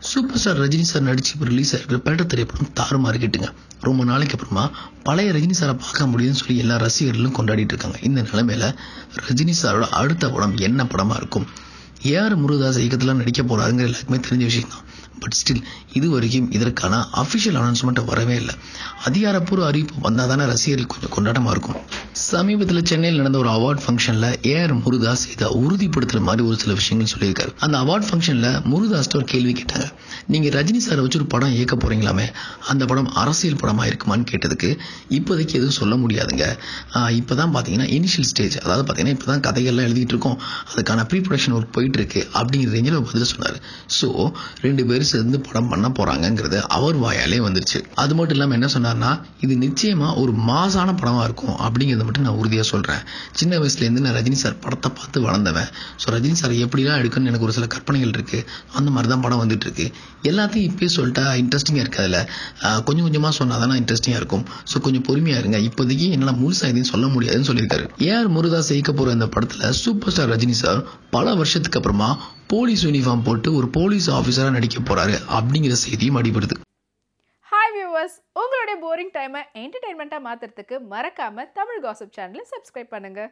Super star Rajini sir நடிச்சு இப்போ release ஆகிருக்கிற பேட்ட திரைப்படம் தாறுமாறு கேட்டுங்க ரொம்ப நாளைக்கு அப்புறமா பழைய ரஜினி சாரை பார்க்க முடியுதுன்னு சொல்லி எல்லா ரசிகர்களும் கொண்டாடிட்டு இருக்காங்க. இந்த நிலைமையில ரஜினி சாரோட அடுத்த படம் என்ன படமா இருக்கும்? ஏஆர் முருகதாஸ் இயக்கத்தில் நடிக்க போறாருங்கிற எல்லாருக்குமே தெரிஞ்ச விஷயம் தான் பட் ஸ்டில் இது வரைக்கும் இதற்கான அஃபிஷியல் அனௌன்ஸ்மெண்ட் வரவே இல்லை. அதிகாரப்பூர்வ அறிவிப்பு வந்தால் தானே ரசிகர்கள் கொஞ்சம் கொண்டாட்டமாக இருக்கும். சமீபத்தில் சென்னையில் நடந்த ஒரு அவார்ட் ஃபங்க்ஷனில் ஏஆர் முருதாஸ் இதை உறுதிப்படுத்துற மாதிரி ஒரு சில விஷயங்கள் சொல்லியிருக்காரு. அந்த அவார்ட் ஃபங்க்ஷனில் முருதாஸ்ட்டு ஒரு கேள்வி கேட்டாங்க நீங்கள் ரஜினி சாரை வச்சு ஒரு படம் இயக்க போறீங்களாமே? அந்த படம் அரசியல் படமாக இருக்குமான்னு கேட்டதுக்கு இப்போதைக்கு எதுவும் சொல்ல முடியாதுங்க. இப்போ தான் பார்த்தீங்கன்னா இனிஷியல் ஸ்டேஜ் அதாவது பார்த்தீங்கன்னா இப்போ தான் கதைகள்லாம் எழுதிட்டு இருக்கோம். அதுக்கான ப்ரீ ப்ரொடக்ஷன் ஒர்க் போயிட்டு இருக்கு அப்படிங்கிற ரேஞ்சில் பதில் சொன்னார். ஸோ ரெண்டு பேரும் சேர்ந்து படம் பண்ண போறாங்கங்கிறது அவர் வாயாலே வந்துருச்சு. அது மட்டும் இல்லாமல் என்ன சொன்னார்னா இது நிச்சயமா ஒரு மாசான படமா இருக்கும் அப்படிங்கிறத மட்டும் நான் உறுதியாக சொல்றேன். சின்ன வயசுலேருந்து நான் ரஜினி சார் படத்தை பார்த்து வளர்ந்தவன். ஸோ ரஜினி சார் எப்படிலாம் எடுக்கணும்னு எனக்கு ஒரு சில கற்பனைகள் இருக்கு. அந்த மாதிரி தான் படம் வந்துட்டு இருக்கு. எல்லாத்தையும் இப்பயே சொல்லிட்டா இன்ட்ரெஸ்டிங்காக இருக்கு கொஞ்சம் கொஞ்சமாக சொன்னால் தானே இன்ட்ரெஸ்டிங்காக இருக்கும். ஸோ கொஞ்சம் பொறுமையாக இருங்க. இப்போதைக்கு என்னால் முழுசாக எதையும் சொல்ல முடியாதுன்னு சொல்லியிருக்காரு. ஏஆர் முருதாஸ் இயக்க போகிற இந்த படத்தில் சூப்பர் ஸ்டார் ரஜினி சார் பல வருஷத்துக்கு அப்புறமா போலீஸ் யூனிஃபார்ம் போட்டு ஒரு போலீஸ் ஆஃபீஸராக நடிக்க போகிறாரு அப்படிங்கிற செய்தியும் அடிபடுது. ஹாய் வியூவர்ஸ் உங்களுடைய போரிங் டைமை என்டர்டைன்மெண்ட்டாக மாற்றுறதுக்கு மறக்காமல் தமிழ் காசப் சேனலை சப்ஸ்கிரைப் பண்ணுங்கள்